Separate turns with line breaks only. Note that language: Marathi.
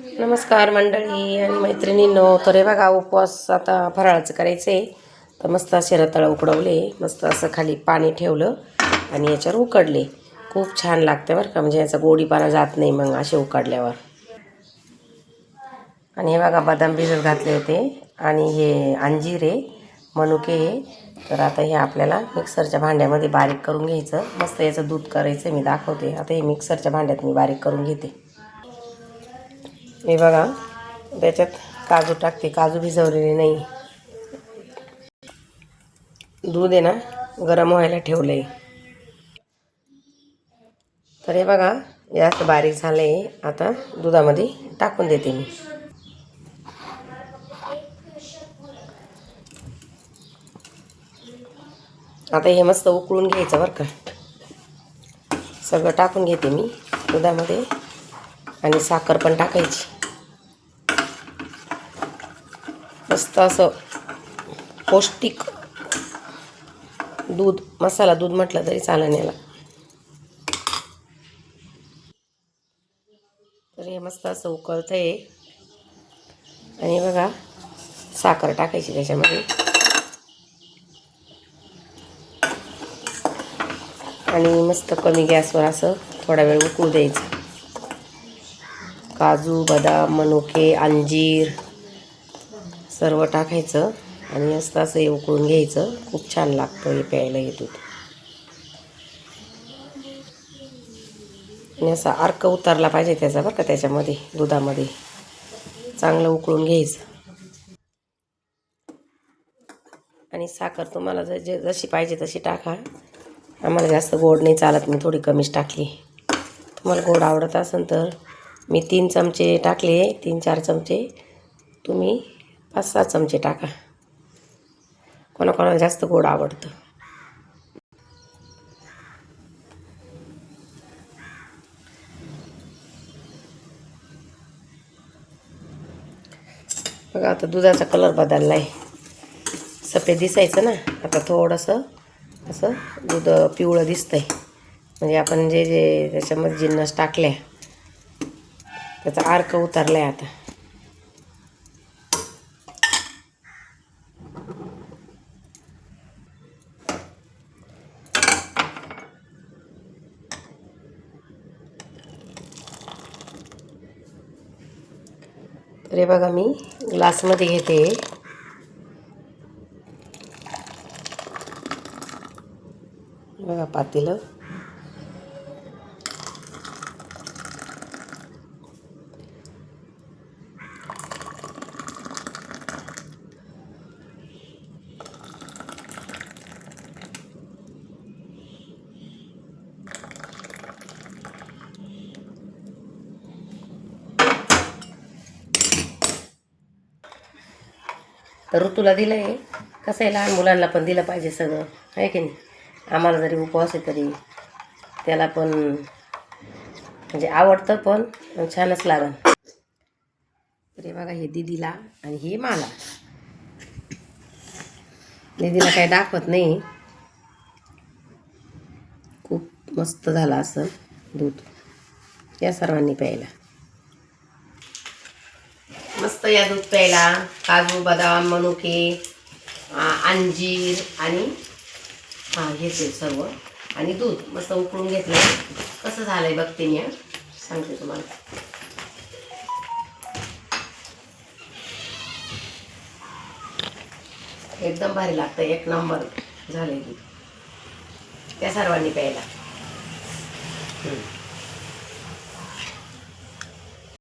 नमस्कार मंडळी आणि मैत्रिणींनो तर हे बघा उपवास आता फराळाचं करायचं आहे तर मस्त असे रताळ उकडवले मस्त असं खाली पाणी ठेवलं आणि याच्यावर उकडले. खूप छान लागते बरं का म्हणजे याचा गोडीपाना जात नाही मग असे उकडल्यावर. आणि हे बघा बदाम भिजत घातले होते आणि हे अंजीर आहे मनुके तर आता हे आपल्याला मिक्सरच्या भांड्यामध्ये बारीक करून घ्यायचं. मस्त याचं दूध करायचं मी दाखवते. आता हे मिक्सरच्या भांड्यात मी बारीक करून घेते. हे बघा त्याच्यात काजू टाकते. काजू भिजवलेले नाही. दूध आहे ना गरम व्हायला ठेवलं आहे तर हे बघा जास्त बारीक झालं आहे आता दुधामध्ये टाकून देते मी. आता हे मस्त उकळून घ्यायचं बरं का. सगळं टाकून घेते मी दुधामध्ये. आणि साखर पण टाकायची. मस्त असं पौष्टिक दूध मसाला दूध म्हटलं तरी चालन याला. तर हे मस्त असं उकळतं आहे आणि बघा साखर टाकायची त्याच्यामध्ये. आणि मस्त कमी गॅसवर असं थोडा वेळ उकळू द्यायचं. काजू बदाम मनुके अंजीर सर्व टाकायचं आणि मस्त असं हे उकळून घ्यायचं. खूप छान लागतं हे प्यायला हे दूध. आणि असा अर्क उतरला पाहिजे त्याचा बरं का त्याच्यामध्ये दुधामध्ये. चांगलं उकळून घ्यायचं. आणि साखर तुम्हाला ज जे जशी पाहिजे तशी टाका. आम्हाला जास्त गोड नाही चालत मी थोडी कमीच टाकली. तुम्हाला गोड आवडत असेल तर मी तीन चमचे टाकले तीन चार चमचे. तुम्ही पाच सहा चमचे टाका. कोणाकोणाला जास्त गोड आवडतं. बघा आता दुधाचा कलर बदलला आहे सफेद दिसायचं ना? आता थोडंसं असं दूध पिवळं दिसतंय. म्हणजे आपण जे जे त्याच्यामध्ये जिन्नस टाकल्या त्याचा अर्क उतरला आहे आता अरे बघा मी ग्लासमध्ये घेते. बघा पातेलं. तर ऋतूला दिलं आहे कसं आहे लहान मुलांना पण दिलं पाहिजे सगळं. आहे की नाही? आम्हाला जरी उपवास आहे तरी. त्याला पण म्हणजे आवडतं पण छानच लागन. तरी बघा हे दिदीला आणि हे मला. दिदीला काही दाखवत नाही. खूप मस्त झालं असं दूध. या सर्वांनी प्यायला. मस्त या दूध प्यायला. काजू बदाम मनुके अंजीर आणि हां घेते सर्व. आणि दूध मस्त उकळून घेतलं. कसं झालंय बघते मी सांगते तुम्हाला. एकदम भारी लागतं. एक नंबर झाले दूध. त्या सर्वांनी प्यायला.